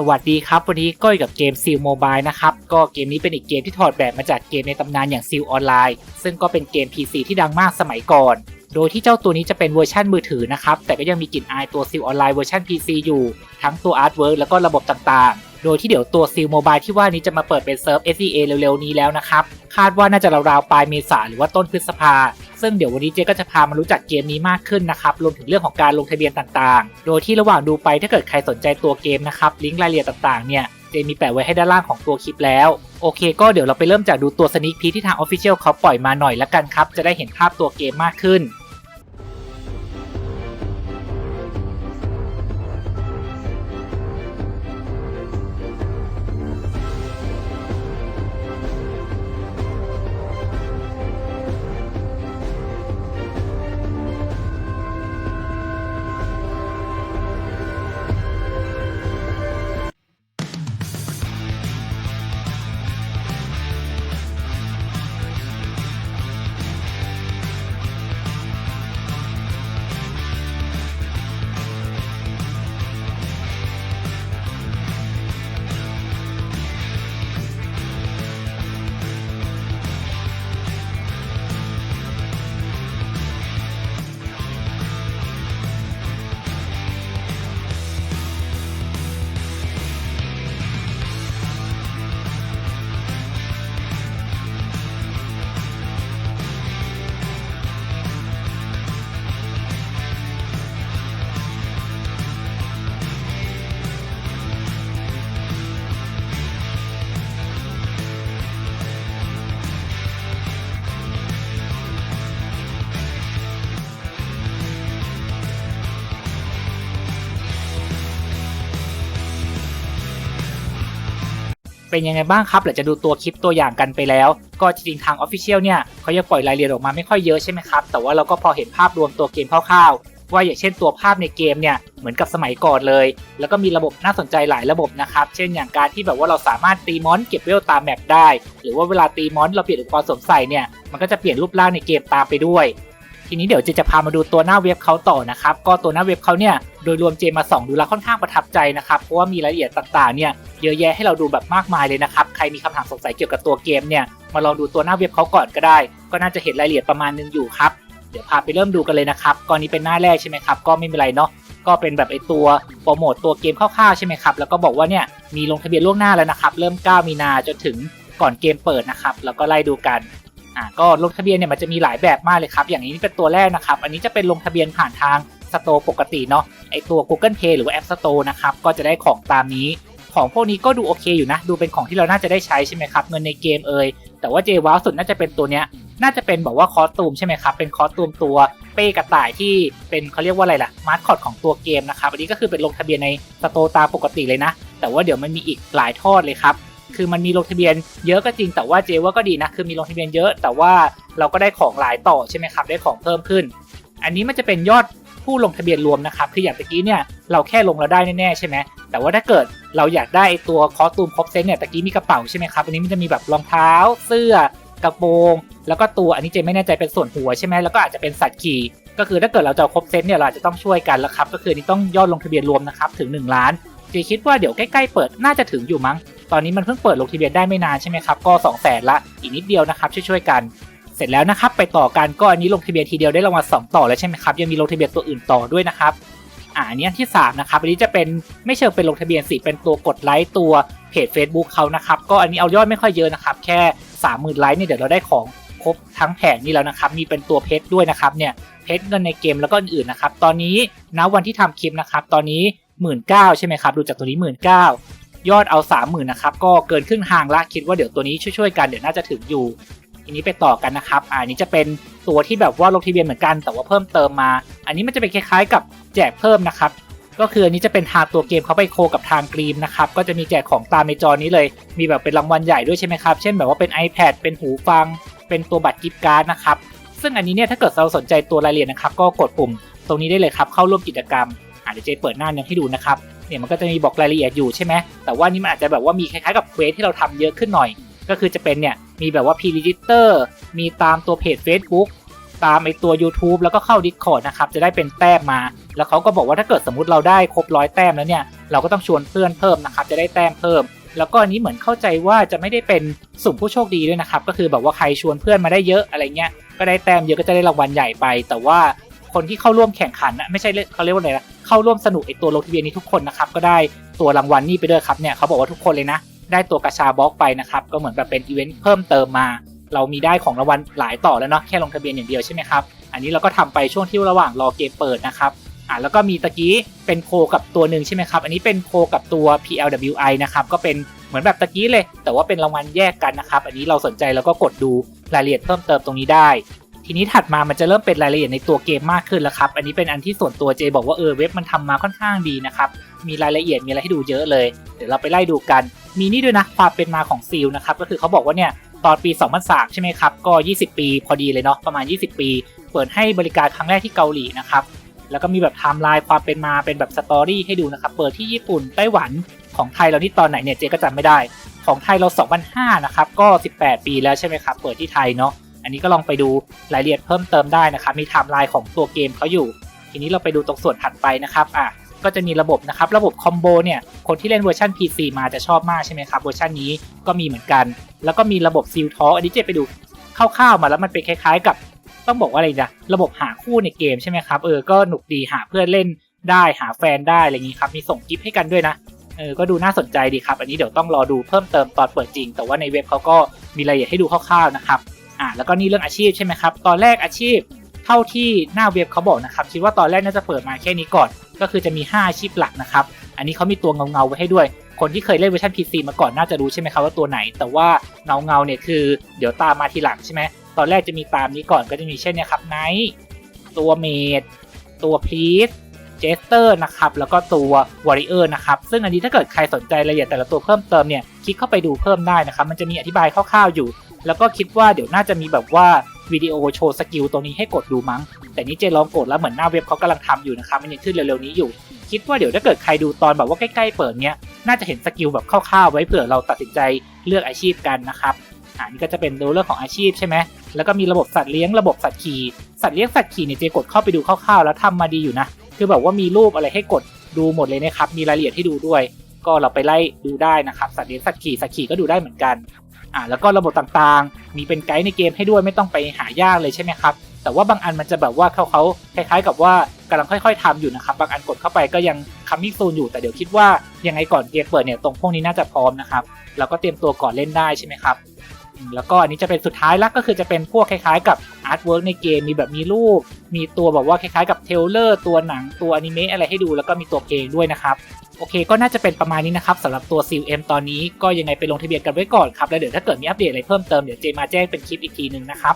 สวัสดีครับ วันนี้ก็อยู่กับเกมซิลโมบายนะครับ ก็เกมนี้เป็นอีกเกมที่ถอดแบบมาจากเกมในตำนานอย่างซิลออนไลน์ ซึ่งก็เป็นเกม PC ที่ดังมากสมัยก่อน โดยที่เจ้าตัวนี้จะเป็นเวอร์ชันมือถือนะครับ แต่ก็ยังมีกลิ่นอายตัวซิลออนไลน์เวอร์ชัน PC อยู่ ทั้งตัวอาร์ตเวิร์กแล้วก็ระบบต่างๆ โดยที่เดี๋ยวตัวซิลโมบายที่ว่านี้จะมาเปิดเป็นเซิร์ฟ SEA เร็วๆนี้แล้วนะครับ คาดว่าน่าจะราวๆปลายเมษาหรือว่าต้นพฤษภา ซึ่งเดี๋ยววันนี้เจก็จะพามารู้จักเกมนี้มากขึ้นนะครับ รวมถึงเรื่องของการลงทะเบียนต่างๆ โดยที่ระหว่างดูไปถ้าเกิดใครสนใจตัวเกมนะครับ ลิงก์รายละเอียดต่างๆ เนี่ย เจมีแปะไว้ให้ด้านล่างของตัวคลิปแล้ว โอเค ก็เดี๋ยวเราไปเริ่มจากดูตัวสนิคพีที่ทาง Official เขาปล่อยมาหน่อยละกันครับ จะได้เห็นภาพตัวเกมมากขึ้น เป็นยังไงบ้างครับหลังจากดูตัวคลิปตัวอย่างกันไปแล้ว ก็จริงๆทาง Official เนี่ยเขายังปล่อยรายละเอียดออกมาไม่ค่อยเยอะใช่ไหมครับ แต่ว่าเราก็พอเห็นภาพรวมตัวเกมคร่าวๆ ว่าอย่างเช่นตัวภาพในเกมเนี่ยเหมือนกับสมัยก่อนเลย แล้วก็มีระบบน่าสนใจหลายระบบนะครับ เช่นอย่างการที่แบบว่าเราสามารถตีมอนเก็บเวลตามแมปได้ หรือว่าเวลาตีมอนเราเปลี่ยนอุปกรณ์สวมใส่เนี่ยมันก็จะเปลี่ยนรูปร่างในเกมตามไปด้วย ทีนี้เดี๋ยวเจจะพามาดูตัวหน้าเว็บเขาต่อนะครับ ก็ตัวหน้าเว็บเขาเนี่ยโดยรวมเจมาส่องดูแล้วค่อนข้างประทับใจนะครับ เพราะว่ามีรายละเอียดต่างๆเนี่ยเยอะแยะให้เราดูแบบมากมายเลยนะครับ ใครมีคำถามสงสัยเกี่ยวกับตัวเกมเนี่ยมาลองดูตัวหน้าเว็บเขาก่อนก็ได้ ก็น่าจะเห็นรายละเอียดประมาณนึงอยู่ครับ เดี๋ยวพาไปเริ่มดูกันเลยนะครับก่อนนี้เป็นหน้าแรกใช่ไหมครับก็ไม่เป็นไรเนาะก็เป็นแบบไอตัวโปรโมตตัวเกมคร่าวๆใช่ไหมครับแล้วก็บอกว่าเนี่ยมีลงทะเบียนล่วงหน้าแล้วนะครับ เริ่ม 9 มีนาจนถึงก่อนเกมเปิดนะครับ แล้วก็ไล่ดูกัน อ่าก็ลงทะเบียนเนี่ยมันจะมีหลายแบบมากเลยครับอย่างนี้เป็นตัวแรกนะครับ อันนี้จะเป็นลงทะเบียนผ่านทางสโตร์ปกติเนาะไอตัว Google Play หรือว่า App Store นะครับก็จะได้ของตามนี้ของพวกนี้ก็ดูโอเคอยู่นะ ดูเป็นของที่เราน่าจะได้ใช้ใช่ไหมครับ เงินในเกมเอ่ยแต่ว่าเจว้าวสุดน่าจะเป็นตัวเนี้ยน่าจะเป็นบอกว่าคอสตูมใช่ไหมครับ เป็นคอสตูมตัวเป้กระต่ายที่เป็นเขาเรียกว่าอะไรล่ะมาร์คอตของตัวเกมนะครับอันนี้ก็คือเป็นลงทะเบียนในสโตตาปกติเลยนะ แต่ว่าเดี๋ยวมันมีอีกหลายทอดเลยครับ คือมันมีลงทะเบียนเยอะก็จริงแต่ว่าเจว่าก็ดีนะคือมีลงทะเบียนเยอะ แต่ว่าเราก็ได้ของหลายต่อใช่ไหมครับได้ของเพิ่มขึ้น อันนี้มันจะเป็นยอดผู้ลงทะเบียนรวมนะครับคืออย่างตะกี้เนี่ยเราแค่ลงเราได้แน่ๆใช่ไหมแต่ว่าถ้าเกิดเราอยากได้ตัวคอสตูมครบเซตเนี่ยตะกี้มีกระเป๋าใช่ไหมครับอันนี้มันจะมีแบบรองเท้าเสื้อกระโปรงแล้วก็ตัวอันนี้เจไม่แน่ใจเป็นส่วนหัวใช่ไหมแล้วก็อาจจะเป็นสัตว์ขี่ก็คือถ้าเกิดเราจะครบเซตเนี่ยเราาจจะต้องช่วยกันแล้วครับก็คือนนี่ต้องยอดลงทะเบียนรวมนะครับถึง 1 ล้านเจคิดว่าเดี๋ยวใกล้ๆเปิดน่าจะถึงอยู่มั้ง ตอนนี้มันเพิ่งเปิดลงทะเบียนได้ไม่นานใช่ไหมครับก็2 0 0แสนละอีกนิดเดียวนะครับช่วยๆกัน เสร็จแล้วนะครับไปต่อกันก็อันนี้ลงทะเบียนทีเดียวได้รางวัล2ต่อแล้วใช่ไหมครับยังมีลงทะเบียนตัวอื่นต่อด้วยนะครับอ่าอันนี้ที่3นะครับอันนี้จะเป็นไม่เชิงเป็นลงทะเบียนสิเป็นตัวกดไลค์ตัวเพจ Facebook เขานะครับก็อันนี้เอายอดไม่ค่อยเยอะนะครับแค่ 30,000ไลค์เนี่ยเดี๋ยวเราได้ของครบทั้งแผงนี้แล้วนะครับมีเป็นตัวเพชรด้วยนะครับเนี่ยเพชรเงินในเกมแล้วก็อื่นๆนะครับตอนนี้ณวันที่ทำคลิปนะครับตอนนี้1 9ื่นใช่ไหมครับดูจากตัวนี้1 9ื่น ยอดเอา30,000นะครับก็เกินครึ่งทางละคิดว่าเดี๋ยวตัวนี้ช่วยๆกันเดี๋ยวน่าจะถึงอยู่ทีนี้ไปต่อกันนะครับอ่านี้จะเป็นตัวที่แบบว่าลงทะเบียนเหมือนกัน แต่ว่าเพิ่มเติมมา อันนี้มันจะเป็นคล้ายๆ กับแจกเพิ่มนะครับก็คืออันนี้จะเป็นทางตัวเกมเขาไปโคกับทางกรีมนะครับก็จะมีแจกของตามในจอนี้เลย มีแบบเป็นรางวัลใหญ่ด้วยใช่ไหมครับ เช่นแบบว่าเป็น iPad เป็นหูฟัง เป็นตัวบัตรกิฟต์การ์ดนะครับซึ่งอันนี้เนี่ยถ้าเกิดเราสนใจตัวรายละเอียดนะครับก็กดปุ่มตรงนี้ได้เลยครับเข้าร่วมกิจกรรมอ่าเดี๋ยวเจเปิดหน้านึงให้ดูนะครับ เนี่ยมันก็จะมีบอกรายละเอียดอยู่ใช่ไหมแต่ว่านี่มันอาจจะแบบว่ามีคล้ายๆกับเควสที่เราทำเยอะขึ้นหน่อย ก็คือจะเป็นเนี่ยมีแบบว่า p r e g i s t e r มีตามตัวเพจ Facebook ตามไอตัว YouTube แล้วก็เข้า Discord นะครับจะได้เป็นแต้มมา แล้วเขาก็บอกว่าถ้าเกิดสมมติเราได้ครบร้อยแต้มแล้วเนี่ยเราก็ต้องชวนเพื่อนเพิ่มนะครับจะได้แต้มเพิ่ม แล้วก็อันนี้เหมือนเข้าใจว่าจะไม่ได้เป็นสุ่มผู้โชคดีด้วยนะครับก็คือแบบว่าใครชวนเพื่อนมาได้เยอะอะไรเงี้ยก็ได้แต้มเยอะก็จะได้รางวัลใหญ่ไป แต่ว่า คนที่เข้าร่วมแข่งขันนะไม่ใช่เขาเรียกว่าอะไรนะเข้าร่วมสนุกไอตัวลงทะเบียนนี้ทุกคนนะครับก็ได้ตัวรางวัลนี่ไปด้วยครับเนี่ยเขาบอกว่าทุกคนเลยนะได้ตัวกระชาบล็อกไปนะครับก็เหมือนแบบเป็นอีเวนต์เพิ่มเติมมา เรามีได้ของรางวัลหลายต่อแล้วเนาะแค่ลงทะเบียนอย่างเดียวใช่ไหมครับอันนี้เราก็ทำไปช่วงที่ระหว่างรอเกมเปิดนะครับอ่าแล้วก็มีตะกี้เป็นโคกับตัวหนึ่งใช่ไหมครับ อันนี้เป็นโคกับตัว PLWI นะครับ ก็เป็นเหมือนแบบตะกี้เลย แต่ว่าเป็นรางวัลแยกกันนะครับ อันนี้เราสนใจแล้วก็กดดูรายละเอียดเพิ่มเติมตรงนี้ได้ ทีนี้ถัดมามันจะเริ่มเป็นรายละเอียดในตัวเกมมากขึ้นแล้วครับ อันนี้เป็นอันที่ส่วนตัวเจบอกว่าเออเว็บมันทำมาค่อนข้างดีนะครับ มีรายละเอียดมีอะไรให้ดูเยอะเลย เดี๋ยวเราไปไล่ดูกัน มีนี่ด้วยนะความเป็นมาของซีลนะครับ ก็คือเขาบอกว่าเนี่ยตอนปี 2003 ใช่ไหมครับ ก็ 20 ปีพอดีเลยเนาะ ประมาณ 20 ปี เปิดให้บริการครั้งแรกที่เกาหลีนะครับ แล้วก็มีแบบไทม์ไลน์ความเป็นมาเป็นแบบสตอรี่ให้ดูนะครับ เปิดที่ญี่ปุ่น ไต้หวัน ของไทยเราที่ตอนไหนเนี่ยเจก็จำไม่ได้ ของไทยเรา 2005 นะครับ ก็ 18 ปีแล้วใช่ไหมครับ เปิดที่ไทยเนาะ อันนี้ก็ลองไปดูรายละเอียดเพิ่มเติมได้นะครับ มีไทม์ไลน์ของตัวเกมเขาอยู่ ทีนี้เราไปดูตรงส่วนถัดไปนะครับอะก็จะมีระบบนะครับ ระบบคอมโบเนี่ย คนที่เล่นเวอร์ชัน PC มาจะชอบมากใช่ไหมครับ เวอร์ชันนี้ก็มีเหมือนกัน แล้วก็มีระบบซิลทออันนี้เจไปดูคร่าวๆมาแล้วมันเป็นคล้ายๆ กับต้องบอกว่าอะไรนะระบบหาคู่ในเกมใช่ไหมครับเออก็หนุกดีหาเพื่อนเล่นได้หาแฟนได้อะไรอย่างนี้ครับมีส่งกิฟต์ให้กันด้วยนะเออก็ดูน่าสนใจดีครับ อันนี้เดี๋ยวต้องรอดูเพิ่มเติมตอนเปิดจริง แต่ว่าในเว็บเขาก็มีรายละเอียดให้ดูคร่าวๆนะครับ อ่าแล้วก็นี่เรื่องอาชีพใช่ไหมครับ ตอนแรกอาชีพเท่าที่หน้าเว็บเขาบอกนะครับ คิดว่าตอนแรกน่าจะเปิดมาแค่นี้ก่อน ก็คือจะมี 5 อาชีพหลักนะครับ อันนี้เขามีตัวเงาเงาไว้ให้ด้วย คนที่เคยเล่นเวอร์ชัน PC มาก่อนน่าจะรู้ใช่ไหมครับว่าตัวไหน แต่ว่าเงาเงาเนี่ยคือเดี๋ยวตามมาทีหลังใช่ไหม ตอนแรกจะมีตามนี้ก่อนก็จะมีเช่นเนี่ยครับไนท์ตัวเมดตัวพีทเจสเตอร์นะครับ แล้วก็ตัววอริเออร์นะครับ ซึ่งอันนี้ถ้าเกิดใครสนใจรายละเอียดแต่ละตัวเพิ่มเติมเนี่ย คลิกเข้าไปดูเพิ่มได้นะครับ มันจะมีอธิบายคร่าวๆอยู่ แล้วก็คิดว่าเดี๋ยวน่าจะมีแบบว่าวิดีโอโชว์สกิลตัวนี้ให้กดดูมั้ง แต่นี่เจลองกดแล้วเหมือนหน้าเว็บเขากำลังทำอยู่นะครับมันยังขึ้นเร็วๆนี้อยู่ คิดว่าเดี๋ยวถ้าเกิดใครดูตอนแบบว่าใกล้ๆเปิดเนี้ยน่าจะเห็นสกิลแบบคร่าวๆไว้เผื่อเราตัดสินใจเลือกอาชีพกันนะครับอ่านี่ก็จะเป็นเรื่องของอาชีพใช่ไหมแล้วก็มีระบบสัตว์เลี้ยงระบบสัตว์ขี่สัตว์เลี้ยงสัตว์ขี่เนี่ยเจกดเข้าไปดูคร่าวๆ แล้วทำมาดีอยู่นะคือแบบว่ามีรูปอะไรให้กดดูหมดเลยนะครับมีรายละเอียดให้ดูด้วย ก็เราไปไล่ดูได้นะครับสัตว์เลี้ยงสัตว์ขี่สัตว์ขี่ก็ดูได้เหมือนกัน อ่าแล้วก็ระบบต่างๆ มีเป็นไกด์ในเกมให้ด้วยไม่ต้องไปหายากเลยใช่ไหมครับ แต่ว่าบางอันมันจะแบบว่าเขาเขาคล้ายๆ กับว่ากำลังค่อยๆทำอยู่นะครับ บางอันกดเข้าไปก็ยังคัมมิ่งซูนอยู่แต่เดี๋ยวคิดว่ายังไงก่อนเกมเปิดเนี่ยตรงพวกนี้น่าจะพร้อมนะครับแล้วก็เตรียมตัวก่อนเล่นได้ใช่ไหมครับอืมแล้วก็อันนี้จะเป็นสุดท้ายละก็คือจะเป็นพวกคล้ายๆ กับอาร์ตเวิร์กในเกมมีแบบมีรูป มีตัวแบบว่าคล้ายๆ กับเทลเลอร์ตัวหนังตัวอนิเมะอะไรให้ดูแล้วก็มีตัวเพลงด้วยนะครับ โอเคก็น่าจะเป็นประมาณนี้นะครับสำหรับตัว s ี m ตอนนี้ก็ยังไงไปลงทะเบียนกันไว้ก่อนครับแล้วเดี๋ยวถ้าเกิดมีอัปเดตอะไรเพิ่มเติมเดี๋ยวเจมาแจ้งเป็นคลิปอีกทีหนึ่งนะครับ